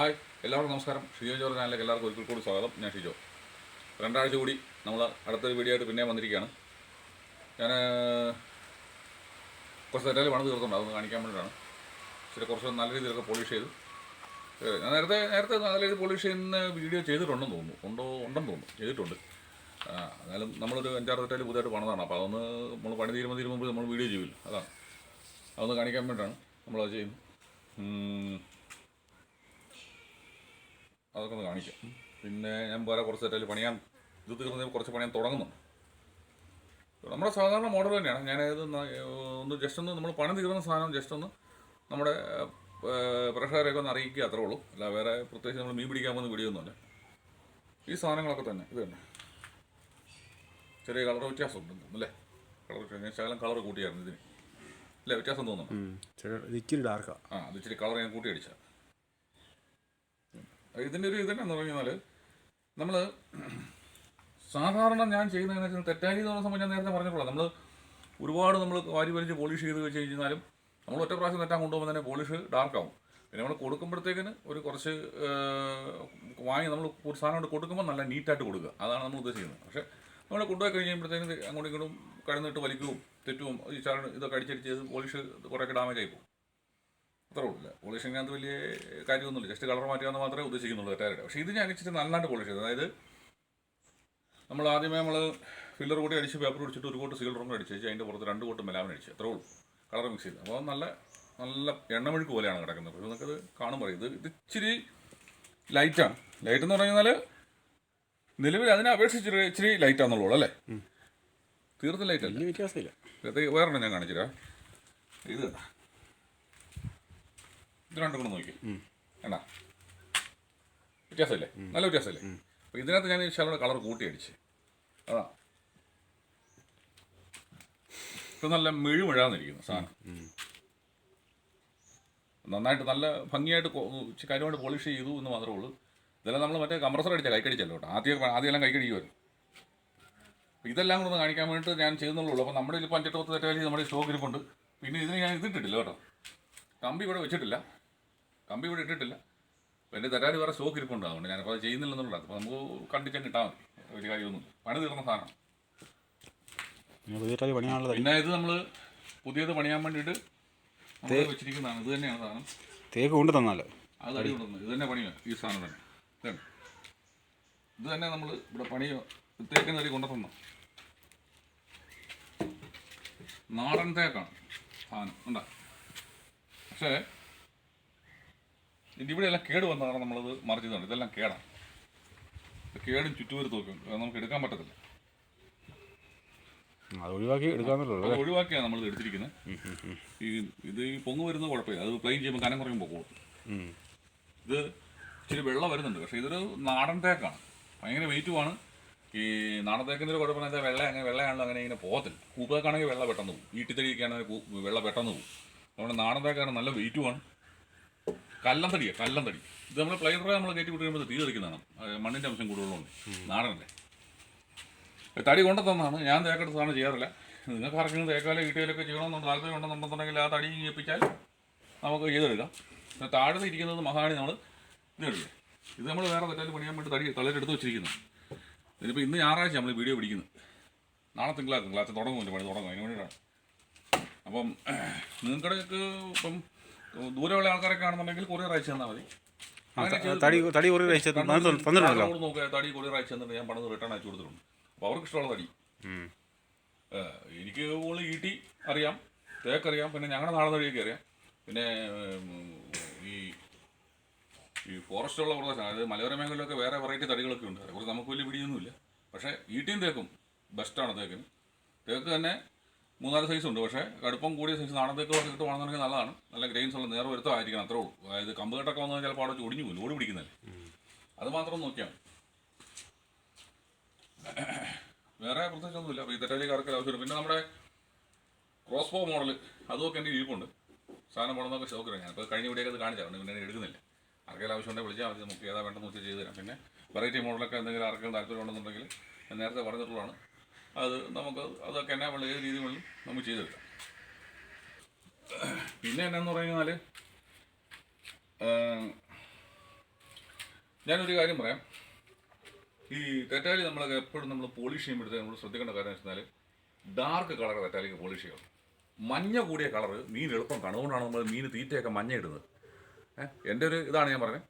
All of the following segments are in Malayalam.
ഹായ് എല്ലാവർക്കും നമസ്കാരം. ഷിജോ ജോർ ചാനലിലേക്ക് എല്ലാവർക്കും ഒരിക്കൽ കൂടി സ്വാഗതം. ഞാൻ ഷിജോ. രണ്ടാഴ്ച കൂടി നമ്മൾ അടുത്തൊരു വീഡിയോ ആയിട്ട് പിന്നെ വന്നിരിക്കുകയാണ്. ഞാൻ കുറച്ച് തെറ്റാൽ പണം തീർത്തുണ്ട്. അതൊന്ന് കാണിക്കാൻ വേണ്ടിയിട്ടാണ്. ഇച്ചിരി കുറച്ച് നല്ല രീതിയിലൊക്കെ പോളിഷ് ചെയ്തു. ഞാൻ നേരത്തെ നേരത്തെ നല്ല രീതിയിൽ പോളിഷ് ചെയ്യുന്ന വീഡിയോ ചെയ്തിട്ടുണ്ടെന്ന് തോന്നുന്നു. ഉണ്ടോ ഉണ്ടെന്ന് തോന്നുന്നു. ചെയ്തിട്ടുണ്ട്. എന്നാലും നമ്മളൊരു അഞ്ചാറ് തെറ്റാൽ പുതിയതായിട്ട് പണിതാണ്. അപ്പോൾ അതൊന്ന് നമ്മൾ പണി തീരുമ്പോൾ തീരുമ്പോൾ നമ്മൾ വീഡിയോ ചെയ്യില്ല. അതാണ്. അതൊന്ന് കാണിക്കാൻ വേണ്ടിയിട്ടാണ് നമ്മളത് ചെയ്യുന്നത്. അതൊക്കെ ഒന്ന് കാണിക്കാം. പിന്നെ ഞാൻ വേറെ കുറച്ച് സെറ്റൽ പണിയാൻ ഇത് തീർന്ന് കുറച്ച് പണിയാൻ തുടങ്ങുന്നുണ്ട്. നമ്മുടെ സാധാരണ മോഡൽ തന്നെയാണ്. ഞാൻ ഇത് ഒന്ന് ജസ്റ്റ് ഒന്ന് നമ്മൾ പണി തീർന്ന സാധനം ജസ്റ്റ് ഒന്ന് നമ്മുടെ പ്രഷറൊക്കെ പ്രേക്ഷകരെയൊക്കെ ഒന്ന് അറിയിക്കുക അത്രേ ഉള്ളൂ. അല്ല വേറെ പ്രത്യേകിച്ച് നമ്മൾ മീൻ പിടിക്കാൻ പോകുന്ന വീഡിയോ ഈ സാധനങ്ങളൊക്കെ തന്നെ ഇത് തന്നെ. ചെറിയ കളർ വ്യത്യാസം അല്ലേ? കളർ വ്യത്യാസം. ഞാൻ ശകലം കളർ കൂട്ടിയായിരുന്നു ഇതിന്. അല്ലേ വ്യത്യാസം തോന്നുന്നു ഇച്ചിരി ആ. അത് ഇച്ചിരി കളർ ഞാൻ കൂട്ടി അടിച്ച. ഇതിന്റെ ഒരു ഇതെന്നു പറഞ്ഞാൽ നമ്മൾ സാധാരണ ഞാൻ ചെയ്യുന്നതെന്ന് വെച്ചാൽ തെറ്റാരി എന്ന് പറഞ്ഞ സമയം ഞാൻ നേരത്തെ പറഞ്ഞിട്ടുള്ള നമ്മൾ ഒരുപാട് നമ്മൾ വാരി വലിച്ച് പോളിഷ് ചെയ്ത് വെച്ച് കഴിഞ്ഞാലും നമ്മൾ ഒറ്റ പ്രാവശ്യം തെറ്റാൻ കൊണ്ടുപോകുമ്പോൾ തന്നെ പോളിഷ് ഡാർക്കാവും. പിന്നെ നമ്മൾ കൊടുക്കുമ്പോഴത്തേക്കിന് ഒരു കുറച്ച് വാങ്ങി നമ്മൾ ഒരു സാധനം കൊണ്ട് കൊടുക്കുമ്പോൾ നല്ല നീറ്റായിട്ട് കൊടുക്കുക. അതാണ് നമ്മൾ ഉദ്ദേശിക്കുന്നത്. പക്ഷേ നമ്മൾ കൊണ്ടുപോയി കഴിയുമ്പോഴത്തേക്കും അങ്ങോട്ടും ഇങ്ങോട്ടും കടന്നിട്ട് വലിക്കുകയും തെറ്റും ഈ ചാർ ഇതൊക്കെ അടിച്ചടിച്ച് പോളിഷ് കുറേയൊക്കെ ഡാമേജ് ആയി പോകും. അത്രേ ഉള്ളൂ പോളിഷിങ്ങിനകത്ത് വലിയ കാര്യമൊന്നുമില്ല. ജസ്റ്റ് കളർ മാറ്റുക മാത്രമേ ഉദ്ദേശിക്കുന്നുള്ളൂ തെറ്റായിട്ട്. പക്ഷേ ഇത് ഞാൻ ഇച്ചിരി നന്നായിട്ട് പോളിഷ് ചെയ്തു. അതായത് നമ്മൾ ആദ്യമേ നമ്മൾ ഫില്ലർ കൂടി അടിച്ച് പേപ്പർ പിടിച്ചിട്ട് ഒരു കോട്ട് സീൽ റൂം അടിച്ച് അതിന്റെ പുറത്ത് രണ്ട് കോട്ട് മെലാമൻ അടിച്ച്. അത്രേ ഉള്ളൂ. കളർ മിക്സ് ചെയ്ത്. അപ്പോൾ നല്ല നല്ല എണ്ണമെഴുക്ക് പോലെയാണ് കിടക്കുന്നത്. പക്ഷേ നിങ്ങൾക്കത് കാണുമ്പോൾ പറയും ഇത് ഇത് ഇച്ചിരി ലൈറ്റാണ് ലൈറ്റ് എന്ന് പറഞ്ഞാൽ നിലവിൽ അതിനെ അപേക്ഷിച്ച് ഇച്ചിരി ലൈറ്റാണെന്നുള്ളൂ അല്ലേ? തീർത്തും ലൈറ്റ് അല്ല. വലിയ വ്യത്യാസമില്ല. വേറെ ഞാൻ കാണിച്ചുതരാം. ഇത്? ഇത് രണ്ടും കൂടെ നോക്കി. വേണ്ട വ്യത്യാസമല്ലേ? നല്ല വ്യത്യാസമല്ലേ? അപ്പോൾ ഇതിനകത്ത് ഞാൻ ശകലം കളർ കൂട്ടി അടിച്ച്. അതാ. ഇപ്പൊ നല്ല മെഴുമിഴാന്നിരിക്കുന്നു സാധനം. നന്നായിട്ട് നല്ല ഭംഗിയായിട്ട് കാര്യമായിട്ട് പോളിഷ് ചെയ്തു എന്ന് മാത്രമേ ഉള്ളൂ. ഇതെല്ലാം നമ്മൾ മറ്റേ കംപ്രസർ അടിച്ച കൈക്കടിച്ചല്ലോ കേട്ടോ. ആദ്യം ആദ്യമെല്ലാം കൈക്കടിക്കുമായിരുന്നു ഇതെല്ലാം കൂടെ ഒന്ന് കാണിക്കാൻ വേണ്ടിയിട്ട് ഞാൻ ചെയ്യുന്നുള്ളൂ. അപ്പോൾ നമ്മുടെ ഇപ്പോൾ അഞ്ചെട്ട് പത്ത് തെറ്റാലി നമ്മുടെ സ്റ്റോക്ക് ഇരിപ്പുണ്ട് പിന്നെ ഇതിന് ഞാൻ ഇതിട്ടിട്ടില്ല കേട്ടോ. കമ്പി ഇവിടെ വെച്ചിട്ടില്ല. കമ്പി ഇവിടെ ഇട്ടിട്ടില്ല. എന്റെ തരാതി വേറെ സ്റ്റോക്ക് ഇരിപ്പുണ്ട്. അതുകൊണ്ട് ഞാനിപ്പോൾ അത് ചെയ്യുന്നില്ലെന്നുള്ളത് അപ്പോൾ നമുക്ക് കണ്ടിച്ചാൽ ഇട്ടാൽ മതി. വലിയ കാര്യമൊന്നും പണി തീർന്ന സാധനം പിന്നെ ഇത് നമ്മൾ പുതിയത് പണിയാൻ വേണ്ടിയിട്ട് വെച്ചിരിക്കുന്നതാണ്. ഇത് തന്നെയാണ് സാധനം. തേക്ക് കൊണ്ട് തന്നാൽ അത് അടി കൊണ്ടുവന്നത് ഇത് തന്നെ പണിയോ ഈ സാധനം തന്നെ. ഇതാണ്. ഇത് തന്നെ നമ്മൾ ഇവിടെ പണിയോ തേക്കിന് അടി കൊണ്ടു കൊണ്ടുതന്ന നാടൻ തേക്കാണ് സാധനം. ഉണ്ടാ പക്ഷേ ഇത് ഇവിടെ എല്ലാം കേട് വന്നതാണ് നമ്മളത് മറിച്ചതാണ് ഇതെല്ലാം കേടാണ്. കേടും അത് നമുക്ക് എടുക്കാൻ പറ്റത്തില്ല. അത് ഒഴിവാക്കി ഒഴിവാക്കിയാണ് നമ്മൾ എടുത്തിരിക്കുന്നത്. ഈ ഇത് ഈ പൊങ്ങ് വരുന്നത് കുഴപ്പമില്ല. അത് പ്ലെയിൻ ചെയ്യുമ്പോൾ കനം കുറയുമ്പോൾ പോകും. ഇത് ഇച്ചിരി വെള്ളം വരുന്നുണ്ട്. പക്ഷേ ഇതൊരു നാടൻ തേക്കാണ്. ഭയങ്കര വെയിറ്റുമാണ് ഈ നാടൻ തേക്കിന്റെ ഒരു കുഴപ്പം എന്താ വെള്ളം അങ്ങനെ വെള്ളമാണല്ലോ അങ്ങനെ ഇങ്ങനെ പോകത്തില്ല. കൂപ്പേക്കാണെങ്കിൽ വെള്ളം പെട്ടെന്ന് പോകും ഈട്ടിത്തടിയൊക്കെയാണെങ്കിൽ വെള്ളം പെട്ടെന്ന് പോകും അതുകൊണ്ട് നാടൻ തേക്കാണ് നല്ല വെയിറ്റുമാണ് കല്ലന്തടിയാണ് തടി ഇത് നമ്മൾ പ്ലെയർ നമ്മൾ കയറ്റി വിട്ടുമ്പോൾ തീ തെറിക്കുന്നതാണ് മണ്ണിന്റെ അംശം കൂടുതലുണ്ട് നാടനല്ലേ? തടി കൊണ്ടു തന്നാണ് ഞാൻ തേക്കെടുത്ത് സാധനം ചെയ്യാറില്ല. നിങ്ങൾക്ക് ആർക്കെങ്കിലും തേക്കാലോ ഈട്ടയിലൊക്കെ ചെയ്യണമെന്ന് താല്പര്യം ഉണ്ടെന്നുണ്ടെന്നുണ്ടെങ്കിൽ ആ തടി ഏൽപ്പിച്ചാൽ നമുക്ക് ചെയ്തെടുക്കാം. പിന്നെ താഴെ ഇരിക്കുന്നത് മഹാണി നമ്മൾ ഇതെടുക്കുക ഇത് നമ്മൾ വേറെ തെറ്റാലും പണിയാൻ വേണ്ടി തടി തളരെടുത്ത് വെച്ചിരിക്കുന്നു. ഇതിനിപ്പോൾ ഇന്ന് ഞായറാഴ്ച നമ്മൾ വീഡിയോ പിടിക്കുന്നത്. നാളെ തിങ്കളാ തിങ്കളാഴ്ച തുടങ്ങുമല്ലോ പണി തുടങ്ങും. അതിന് വേണ്ടിയിട്ടാണ്. അപ്പം നിങ്ങൾക്കിടയ്ക്ക് ഇപ്പം ദൂരെയുള്ള ആൾക്കാരൊക്കെ ആണെന്നുണ്ടെങ്കിൽ കൊറിയർ അയച്ചു തന്നാൽ മതി. തടി തടി കൊറിയർ അയച്ചു തന്നിട്ടുണ്ടല്ലോ നോക്കുക തടി കൊറിയർ അയച്ചു തന്നിട്ട് ഞാൻ പണം റിട്ടേൺ അയച്ചു കൊടുത്തിട്ടുണ്ട്. അപ്പോൾ അവർക്ക് ഇഷ്ടമുള്ള തടി. എനിക്ക് ഓൾ ഈട്ടി അറിയാം തേക്കറിയാം പിന്നെ ഞങ്ങളുടെ നാടൻ തടിയൊക്കെ അറിയാം. പിന്നെ ഈ ഈ ഫോറസ്റ്റ് ഉള്ള പ്രദേശം അതായത് മലയോര മേഖലയിലൊക്കെ വേറെ വെറൈറ്റി തടികളൊക്കെ ഉണ്ട്. അതേക്കുറിച്ച് നമുക്ക് വലിയ പിടിയൊന്നുമില്ല. പക്ഷേ ഈട്ടിയും തേക്കും ബെസ്റ്റാണ് തേക്കിന്. തേക്ക് തന്നെ മൂന്നാൽ സൈസ് ഉണ്ട്. പക്ഷേ കടുപ്പം കൂടിയ സൈസ് നാടൻ തേക്കൊക്കെ കിട്ടുവാണെന്നുണ്ടെങ്കിൽ നല്ലതാണ്. നല്ല ഗ്രെയിൻസ് ഉള്ള നേർ വരുത്തോ ആയിരിക്കണം അത്രേ ഉള്ളൂ. അതായത് കമ്പ് കെട്ടൊക്കെ വന്നാൽ ചിലപ്പോൾ അവിടെ ഒടിഞ്ഞു പോകും ഓടി പിടിക്കുന്നല്ലേ. അത് മാത്രം നോക്കിയാൽ വേറെ പ്രത്യേകിച്ചൊന്നുമില്ല. അപ്പോൾ ഈ തെറ്റാലിക്കാർക്ക് ആവശ്യമില്ല. പിന്നെ നമ്മുടെ ക്രോസ് ബോ മോഡൽ അതുമൊക്കെ എന്റെ ഇരിപ്പുണ്ട്. സാധനം പോകണമെന്നൊക്കെ ഷോക്കില്ല ഞാൻ. ഇപ്പോൾ കഴിഞ്ഞ വീഡിയോക്ക് അത് കാണിച്ചാൽ പിന്നെ എടുക്കുന്നില്ല. ആർക്കെങ്കിലും ആവശ്യമുണ്ടെങ്കിൽ വിളിച്ചാൽ മതി. നമുക്ക് ഏതാ വേണ്ടെന്ന് വെച്ചാൽ ചെയ്തു തരാം. പിന്നെ വെറൈറ്റി മോഡലൊക്കെ എന്തെങ്കിലും ആർക്കെങ്കിലും താല്പര്യം ഉണ്ടെന്നുണ്ടെങ്കിൽ ഞാൻ നേരത്തെ പറഞ്ഞിട്ടുള്ളതാണ്. അത് നമുക്ക് അതൊക്കെ തന്നെ വളരെ ഏത് രീതി വേണമെങ്കിലും നമുക്ക് ചെയ്തെടുക്കാം. പിന്നെ എന്നാന്ന് പറഞ്ഞു കഴിഞ്ഞാൽ ഞാനൊരു കാര്യം പറയാം. ഈ തെറ്റാലി നമ്മൾ എപ്പോഴും നമ്മൾ പോളിഷ് ചെയ്യുമ്പോഴത്തേക്ക് നമ്മൾ ശ്രദ്ധിക്കേണ്ട കാര്യം എന്ന് വെച്ചാൽ ഡാർക്ക് കളർ തെറ്റാലിക്ക് പോളിഷ് ചെയ്യണം. മഞ്ഞ കൂടിയ കളർ മീൻ എളുപ്പം കാണും അതുകൊണ്ടാണ് നമ്മൾ മീൻ തീറ്റയൊക്കെ മഞ്ഞ ഇടുന്നത്. എന്റെ ഒരു ഇതാണ് ഞാൻ പറഞ്ഞത്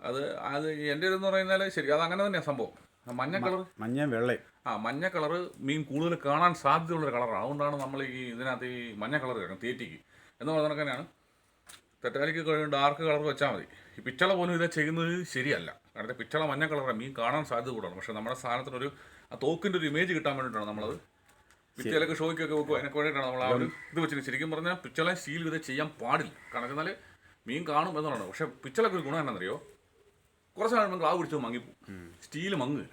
അത് അത് എന്റെ ഒരു എന്ന് പറഞ്ഞാൽ ശരി അത് അങ്ങനെ തന്നെയാണ് സംഭവം. മഞ്ഞ കളർ മഞ്ഞ വെള്ളയും. ആ മഞ്ഞ കളറ് മീൻ കൂടുതൽ കാണാൻ സാധ്യതയുള്ളൊരു കളറാണ്. അതുകൊണ്ടാണ് നമ്മൾ ഈ ഇതിനകത്ത് ഈ മഞ്ഞ കളർ കിടക്കുന്നത് തീറ്റിക്ക്. എന്ന് പറഞ്ഞ കണക്കാണ് തെറ്റാലിക്ക് ഡാർക്ക് കളർ വെച്ചാൽ മതി. ഈ പിച്ചള പോലും ഇത് ചെയ്യുന്നത് ശരിയല്ല. കാരണം പിച്ചള മഞ്ഞ കളറാണ്. മീൻ കാണാൻ സാധ്യത കൂടാണ് പക്ഷേ നമ്മുടെ സാധനത്തിനൊരു ആ തോക്കിന്റെ ഒരു ഇമേജ് കിട്ടാൻ വേണ്ടിയിട്ടാണ് നമ്മളത് പിച്ചലൊക്കെ ഷോയ്ക്കൊക്കെ വെക്കും അതിനൊക്കെ വേണ്ടിയിട്ടാണ് നമ്മൾ ആ ഒരു ഇത് വെച്ചിട്ട് ശരിക്കും പറഞ്ഞാൽ പിച്ചള സീൽ ഇത് ചെയ്യാൻ പാടില്ല. കാരണം എന്നാൽ മീൻ കാണും എന്നുള്ളതാണ്. പക്ഷേ പിച്ചളൊക്കെ ഒരു ഗുണം എന്നാണെന്നറിയോ? കുറച്ച് നാൾ ക്ലാവ് പിടിച്ചത് മങ്ങിപ്പോവും. സ്റ്റീൽ മങ്ങില്ല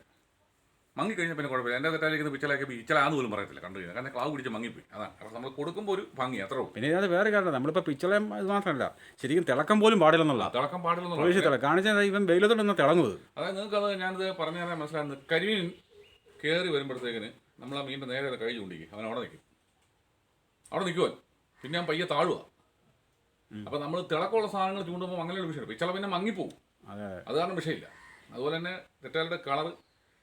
മങ്ങി കഴിഞ്ഞാൽ പിന്നെ കുഴപ്പമില്ല. എന്റെ തെറ്റാലിക്കുന്ന പിച്ചലാക്കി പിച്ചലാന്ന് പോലും പറയത്തില്ല കണ്ടു കഴിഞ്ഞാൽ. കാരണം ക്ലാവ് പിടിച്ച് മങ്ങിപ്പോയി. അതാണ്. കാരണം നമ്മൾ കൊടുക്കുമ്പോൾ ഒരു ഭംഗി അത്രേ ഉള്ളൂ. പിന്നെ ഇതിനകത്ത് വേറെ കാര്യം നമ്മളിപ്പോൾ പിച്ചളയും ഇത് മാത്രമല്ല ശരിക്കും തിളക്കം പോലും പാടില്ലെന്നുള്ള തിളക്കം പാടില്ലെന്നുള്ള പോലീസ് കാണിച്ചാൽ ഇവൻ വെയിലത്തോടൊന്ന് തിളങ്ങുന്നത്? അതായത് നിങ്ങൾക്ക് അത് ഞാനിത് പറഞ്ഞു തരാൻ മനസ്സിലാകുന്നത്. കരിമീൻ കയറി വരുമ്പോഴത്തേക്കിന് നമ്മൾ ആ മീനിന്റെ നേരെ കൈ ചൂണ്ടിക്കും അവൻ അവിടെ നിൽക്കും. അവിടെ നിൽക്കുവൻ പിന്നെ ഞാൻ പയ്യെ താഴുക അപ്പം നമ്മൾ തിളക്കമുള്ള സാധനങ്ങൾ ചൂണ്ടുമ്പോൾ അങ്ങനെ ഒരു വിഷയമില്ല പിച്ചള പിന്നെ മങ്ങിപ്പോവും. അതെ. അത് കാരണം വിഷയമില്ല. അതുപോലെ തന്നെ തെറ്റാലയുടെ കളർ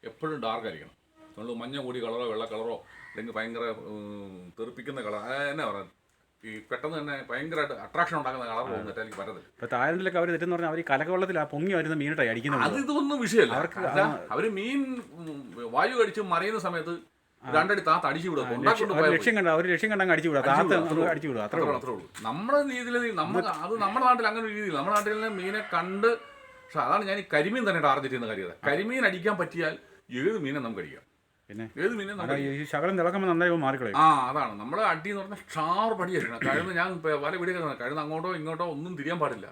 എപ്പോഴും ഡാർക്ക് ആയിരിക്കണം. നമ്മൾ മഞ്ഞ കൂടി കളറോ വെള്ള കളറോ അല്ലെങ്കിൽ ഭയങ്കര തെറിപ്പിക്കുന്ന കളർ എന്നാ പറയുക ഈ പെട്ടെന്ന് തന്നെ ഭയങ്കരമായിട്ട് അട്രാക്ഷൻ ഉണ്ടാക്കുന്ന കളർ പോകും എനിക്ക് പറ്റത്തില്ല. ഇപ്പൊ തായ്ലൻഡിലൊക്കെ അവർ തെറ്റെന്ന് പറഞ്ഞാൽ അവർ ഈ കലക്കവെള്ളത്തിൽ ആ പൊങ്ങി വരുന്ന മീനിട്ടായി അടിക്കുന്നത്. അത് ഇതൊന്നും വിഷയമല്ല. അവർക്ക് അവർ മീൻ വായു കടിച്ച് മറിയുന്ന സമയത്ത് രണ്ടടി താത്ത അടിച്ചു വിടും. ലക്ഷ്യം കണ്ട അവർ ലക്ഷ്യം കണ്ടങ്ങ് അടിച്ചു വിടുക താത്ത അടിച്ചു വിടുക അത്രേ ഉള്ളൂ. നമ്മുടെ രീതിയിൽ നമുക്ക് അത് നമ്മുടെ നാട്ടിൽ അങ്ങനെ ഒരു രീതിയിൽ നമ്മുടെ നാട്ടിൽ മീനെ കണ്ട് പക്ഷെ അതാണ് ഞാൻ ഈ കരിമീൻ തന്നെ ടാർഗറ്റ് ചെയ്യുന്ന കാര്യം. കരിമീൻ അടിക്കാൻ പറ്റിയാൽ ഏത് മീനെ നമുക്ക് അടിക്കാം? പിന്നെ? ഏത് മീനെ നമുക്ക് അല്ല, ഈ ശകലം തിളക്കുമ്പോൾ നന്നായി ഇവൻ മാറിക്കളയും. ആ അതാണ്. നമ്മൾ അടി എന്ന് പറഞ്ഞാൽ ഷാർപ്പ് അറിയണം കഴുന്ന് ഞാൻ വല വീഡിയോ കഴുന്ന് അങ്ങോട്ടോ ഇങ്ങോട്ടോ ഒന്നും തിരിയാൻ പാടില്ല.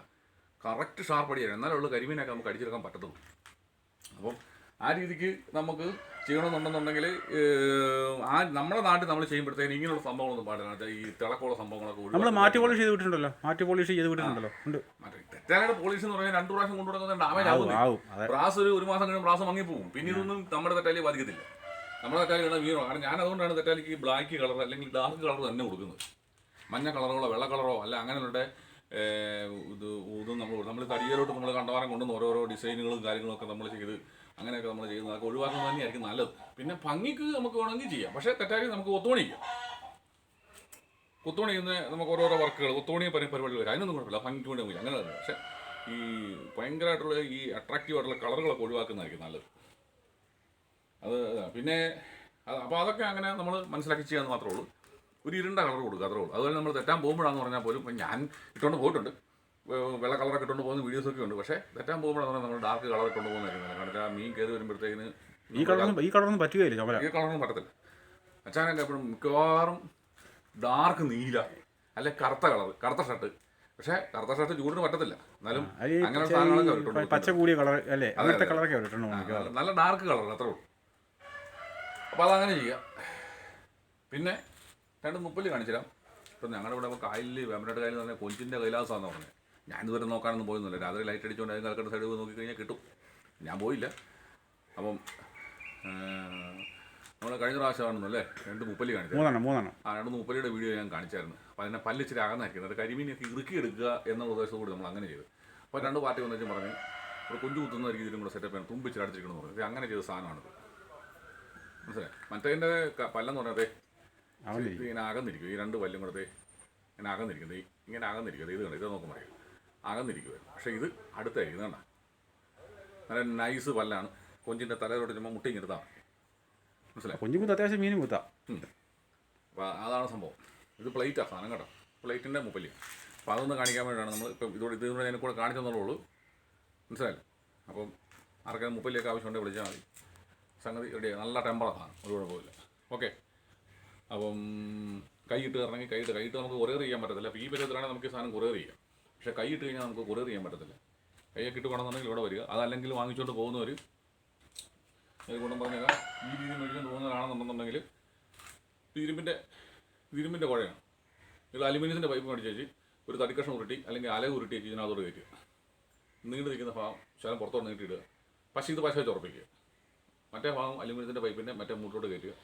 കറക്റ്റ് ഷാർപ്പ് അടിയായിരുന്നു എന്നാലേ ഉള്ളൂ കരിമീനൊക്കെ നമുക്ക് അടിച്ചെടുക്കാൻ പറ്റത്തുള്ളൂ. അപ്പം ആ രീതിക്ക് നമുക്ക് ചെയ്യണമെന്നുണ്ടെന്നുണ്ടെങ്കിൽ ആ നമ്മുടെ നാട്ടിൽ നമ്മൾ ചെയ്യുമ്പോഴത്തേക്കും ഇങ്ങനെയുള്ള സംഭവങ്ങളൊന്നും പാടില്ല. ഈ തിളക്കമുള്ള സംഭവങ്ങളൊക്കെ നമ്മൾ മാറ്റി പോളിഷ് ചെയ്ത് വിട്ടിട്ടുണ്ടല്ലോ. മാറ്റി പോളിഷ് ചെയ്ത് വിട്ടിട്ടുണ്ടല്ലോ. ഉണ്ട്. മറ്റേ പോളിഷ് എന്ന് പറഞ്ഞാൽ രണ്ടു പ്രാവശ്യം കൊണ്ടുവരുന്നത് ഡാമേജ് ആവും ബ്രാസ് ഒരു ഒരു മാസം കഴിയുമ്പോൾ ബ്രാസ് മങ്ങിപ്പോവും. പിന്നെ ഇതൊന്നും നമ്മുടെ തെറ്റാലി ബാധിക്കത്തില്ല. നമ്മുടെ തെറ്റാലി വേണം വീണോ. കാരണം ഞാൻ അതുകൊണ്ടാണ് തെറ്റാലിക്ക് ബ്ലാക്ക് കളർ അല്ലെങ്കിൽ ഡാർക്ക് കളർ തന്നെ കൊടുക്കുന്നത്. മഞ്ഞ കളറുകളോ വെള്ള കളറോ അല്ല അങ്ങനെയുള്ള ഇത് ഇതും നമ്മൾ നമ്മൾ തടിയിലോട്ട് നമ്മൾ കണ്ടവാരം കൊണ്ടുവന്ന് ഓരോരോ ഡിസൈനുകളും കാര്യങ്ങളും ഒക്കെ നമ്മൾ ചെയ്ത് അങ്ങനെയൊക്കെ നമ്മൾ ചെയ്യുന്നത്. അതൊക്കെ ഒഴിവാക്കുന്നത് തന്നെയായിരിക്കും നല്ലത്. പിന്നെ ഭംഗിക്ക് നമുക്ക് വേണമെങ്കിൽ ചെയ്യാം. പക്ഷേ തെറ്റായി നമുക്ക് ഒത്തുപണിക്കാം കൊത്തുപണി ചെയ്യുന്ന നമുക്ക് ഓരോരോ വർക്കുകൾ കൊത്തുപണി പരി പരിപാടികൾ അതിനൊന്നും കുഴപ്പമില്ല. ഭംഗിക്ക് വേണ്ടി നമുക്ക് അങ്ങനെ പക്ഷേ ഈ ഭയങ്കരമായിട്ടുള്ള ഈ അട്രാക്റ്റീവ് ആയിട്ടുള്ള കളറുകളൊക്കെ ഒഴിവാക്കുന്നതായിരിക്കും നല്ലത്. അത് പിന്നെ അപ്പോൾ അതൊക്കെ അങ്ങനെ നമ്മൾ മനസ്സിലാക്കി ചെയ്യാമെന്ന് മാത്രമേ ഉള്ളൂ. ഒരു ഇരുണ്ട കളർ കൊടുക്കുക അത്രേ ഉള്ളൂ. അതുപോലെ നമ്മൾ തെറ്റാൻ പോകുമ്പോഴാണെന്ന് പറഞ്ഞാൽ പോലും ഞാൻ ഇട്ടുകൊണ്ട് പോയിട്ടുണ്ട്. വെള്ള കളറൊക്കെ ഇട്ടുകൊണ്ട് പോകുന്ന വീഡിയോസൊക്കെ ഉണ്ട്. പക്ഷേ തെറ്റാൻ പോകുമ്പോഴാണ് നമ്മൾ ഡാർക്ക് കളറൊക്കെ ഇട്ടുകൊണ്ട് പോകുന്നതായിരുന്നു കാരണം ആ മീൻ കയറി വരുമ്പോഴത്തേക്കിന് ഈ കളറൊന്നും ഈ കളറൊന്നും പറ്റുകയില്ല ചുമല. ഈ കളറൊന്നും പറ്റത്തില്ല. അച്ഛനൊക്കെ എപ്പോഴും മിക്കവാറും ഡാർക്ക് നീല അല്ലെ കറുത്ത കളർ കറുത്ത ഷർട്ട് പക്ഷേ കറുത്ത ഷർട്ട് ചൂടിന് പറ്റത്തില്ല. എന്നാലും അങ്ങനെ പച്ച- സാധനങ്ങളൊക്കെ പച്ച കൂടിയ കളർ അല്ലേ അങ്ങനത്തെ കളറൊക്കെ നല്ല ഡാർക്ക് കളർ അത്രേ ഉള്ളൂ. അപ്പോൾ അതങ്ങനെ ചെയ്യാം. പിന്നെ രണ്ട് മുപ്പൽ കാണിച്ചുതരാം. ഇപ്പം ഞങ്ങളുടെ ഇവിടെ കായലിൽ വേമ്പനാട്ട് കായലിൽ തന്നെ കൊഞ്ചിന്റെ കൈലാസമാണെന്ന് പറഞ്ഞത് ഞാൻ ഇതുവരെ നോക്കാനൊന്നും പോയൊന്നുമില്ല രാത്രി ലൈറ്റ് അടിച്ചുകൊണ്ട് അതിന് കലക്കട്ട സൈഡ് പോയി നോക്കിക്കഴിഞ്ഞാൽ കിട്ടും. ഞാൻ പോയില്ല. അപ്പം നമ്മൾ കഴിഞ്ഞ പ്രാവശ്യമാണെന്നു അല്ലേ? രണ്ട് മുപ്പല്ലി കാണിച്ചു മൂന്നെണ്ണം മൂന്നെണ്ണം. ആ രണ്ട് മുപ്പലിയുടെ വീഡിയോ ഞാൻ കാണിച്ചായിരുന്നു. അപ്പോൾ അതിനെ പല്ലിച്ചിരി അകന്നായിരിക്കുന്നത് അത് കരിമീനൊക്കെ ഇറുക്കി എടുക്കുക എന്നുള്ള കൂടി നമ്മൾ അങ്ങനെ ചെയ്തു. അപ്പോൾ രണ്ട് പാർട്ടി വന്നു പറഞ്ഞു ഒരു കുഞ്ചു കുത്തുന്ന രീതിയിലും കൂടെ സെറ്റപ്പ് ചെയ്യണം. തുമ്പിച്ചിരി അടിച്ചിരിക്കണം എന്ന് പറഞ്ഞു. അങ്ങനെ ചെയ്ത സാധനമാണ് മനസ്സിലായി? മറ്റേതിന്റെ പല്ലെന്ന് പറഞ്ഞതേ ഇങ്ങനെ അകന്നിരിക്കും. ഈ രണ്ട് പല്ലും കൂടെ ഇങ്ങനെ അകന്നിരിക്കുന്നത് ഇങ്ങനെ അകന്നിരിക്കുന്നത് ഇത് കണ്ടോ? ഇത് നോക്കുമ്പോൾ അകന്നിരിക്കുമായിരുന്നു പക്ഷേ ഇത് അടുത്ത എഴുതണ്ട നല്ല നൈസ് പല്ലാണ്. കൊഞ്ചിന്റെ തലയിലോട്ട് ചുമ്മാ മുട്ടി ഇങ്ങെടുത്താൽ മനസ്സിലായി? കൊഞ്ചി കുത്ത് അത്യാവശ്യം മീനും കുത്താം. അപ്പോൾ അതാണ് സംഭവം. ഇത് പ്ലേറ്റാണ് സാധനം കേട്ടോ. പ്ലേറ്റിന്റെ മുപ്പല്ലി. അപ്പോൾ അതൊന്ന് കാണിക്കാൻ വേണ്ടിയാണ് നമ്മൾ ഇപ്പം ഇതോടെ ഇത് ഞാൻ കൂടെ കാണിച്ചു തന്നുള്ളൂ. മനസ്സിലായില്ലേ? അപ്പം ആർക്കെങ്കിലും മുപ്പല്ലിയൊക്കെ ആവശ്യമുണ്ടെങ്കിൽ വിളിച്ചാൽ മതി. സംഗതി റെഡിയായി നല്ല ടെമ്പറാണ് സാധനം. ഒരു കുഴപ്പമില്ല ഓക്കെ അപ്പം കൈയിട്ട് ഇറങ്ങി കൈയിട്ട് കൈയിട്ട് നമുക്ക് കുറേ ചെയ്യാൻ പറ്റത്തില്ല. അപ്പോൾ ഈ പരുവത്തിലാണെങ്കിൽ നമുക്ക് ഈ സാധനം കുറേ ചെയ്യാം. പക്ഷേ കൈയിട്ട് കഴിഞ്ഞാൽ നമുക്ക് കൊറിയർ ചെയ്യാൻ പറ്റത്തില്ല. കൈയൊക്കെ ഇട്ട് കൊണ്ടെന്നുണ്ടെങ്കിൽ ഇവിടെ വരിക. അതല്ലെങ്കിൽ വാങ്ങിച്ചുകൊണ്ട് പോകുന്നവർ ഗുണം പറഞ്ഞേക്കാം. ഈ രീതി മേടിച്ചുകൊണ്ട് പോകുന്നവരാണെന്നുണ്ടെന്നുണ്ടെങ്കിൽ ഇരുമ്പിന്റെ ഇരുമ്പിന്റെ കുഴയാണ് ഇത് അലുമിനിയത്തിന്റെ പൈപ്പ് മേടിച്ച് വെച്ച് ഒരു തടിക്കഷ്ണം ഉരുട്ടി അല്ലെങ്കിൽ അല ഉരുട്ടി വെച്ച് ഇതിനകത്തോട് കയറ്റുക. നീണ്ടു നിൽക്കുന്ന ഭാഗം ശകലം പുറത്തോട്ട് നീട്ടിയിടുക. പശ ഇത് പശ വെച്ച് ഉറപ്പിക്കുക. മറ്റേ ഭാഗം അലുമിനിയത്തിന്റെ പൈപ്പിന്റെ മറ്റേ മൂട്ടിലോട്ട് കയറ്റുക.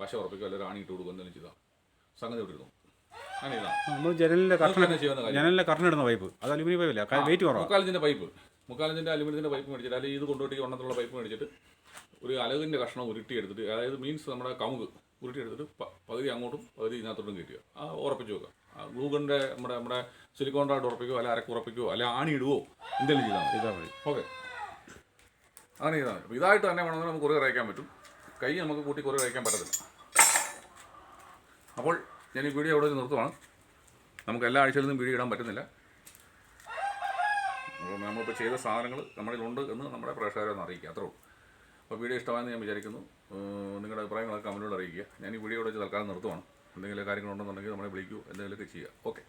പശ ഉറപ്പിക്കുക. അല്ലെങ്കിൽ റാണി ഇട്ട് കൊടുക്കുക. എന്തെങ്കിലും ചെയ്താൽ സംഗതി ഇതാണ് നമ്മൾ ജനലിലെ കർട്ടൻ ജനലിലെ കർട്ടൻ ഇടുന്ന പൈപ്പ്. അത് അലുമിനിയം പൈപ്പല്ല? വെയിറ്റ് കുറവാണ് മുക്കാലിന്റെ പൈപ്പ്. മുക്കാലഞ്ചിന്റെ അലുമിനിയത്തിന്റെ പൈപ്പ് മേടിച്ചിട്ട് അല്ലെങ്കിൽ ഇത് കൊണ്ടുപോയി വണ്ണത്തിലുള്ള പൈപ്പ് മേടിച്ചിട്ട് ഒരു അലകിന്റെ കഷ്ണം ഉരുട്ടി എടുത്തിട്ട് അതായത് മീൻസ് നമ്മുടെ കമുക് ഉരുട്ടി എടുത്തിട്ട് പകുതി അങ്ങോട്ടും പകുതി ഇതിനകത്തോട്ടും കയറ്റുക. ആ ഉറപ്പിച്ച് വെക്കുക. ഗൂഗിളിന്റെ നമ്മുടെ നമ്മുടെ സിലിക്കോൺ സിലിക്കോണ്ടായിട്ട് ഉറപ്പിക്കുകയോ അല്ലെ അരക്ക് ഉറപ്പിക്കുകയോ അല്ലെ ആണി ഇടുവോ എന്തെങ്കിലും ചെയ്താൽ മതി. ചെയ്താൽ മതി. ഓക്കെ. അങ്ങനെ ചെയ്താൽ മതി. ഇതായിട്ട് തന്നെ വേണമെങ്കിൽ നമുക്ക് കുറേ അയക്കാൻ പറ്റും. കൈ നമുക്ക് കൂട്ടി കുറേ അയക്കാൻ പറ്റത്തില്ല. അപ്പോൾ ഞാൻ ഈ വീഡിയോ അവിടെ നിർത്തുവാണ്. നമുക്ക് എല്ലാ ആഴ്ചയിലൊന്നും വീഡിയോ ഇടാൻ പറ്റുന്നില്ല. നമ്മളിപ്പോൾ ചെയ്ത സാധനങ്ങൾ നമ്മളിലുണ്ട് എന്ന് നമ്മുടെ പ്രേക്ഷകരെ ഒന്ന് അറിയിക്കുക. അത്രേ ഉള്ളൂ. അപ്പോൾ വീഡിയോ ഇഷ്ടമായെന്ന് ഞാൻ വിചാരിക്കുന്നു. നിങ്ങളുടെ അഭിപ്രായങ്ങളൊക്കെ കമന്റിലൂടെ അറിയിക്കുക. ഞാൻ ഈ വീഡിയോ ഇവിടെ വെച്ച് തൽക്കാലം നിർത്തുവാണ്. എന്തെങ്കിലും കാര്യങ്ങളുണ്ടെന്നുണ്ടെങ്കിൽ നമ്മളെ വിളിക്കൂ. എന്തെങ്കിലുമൊക്കെ ചെയ്യുക. ഓക്കെ.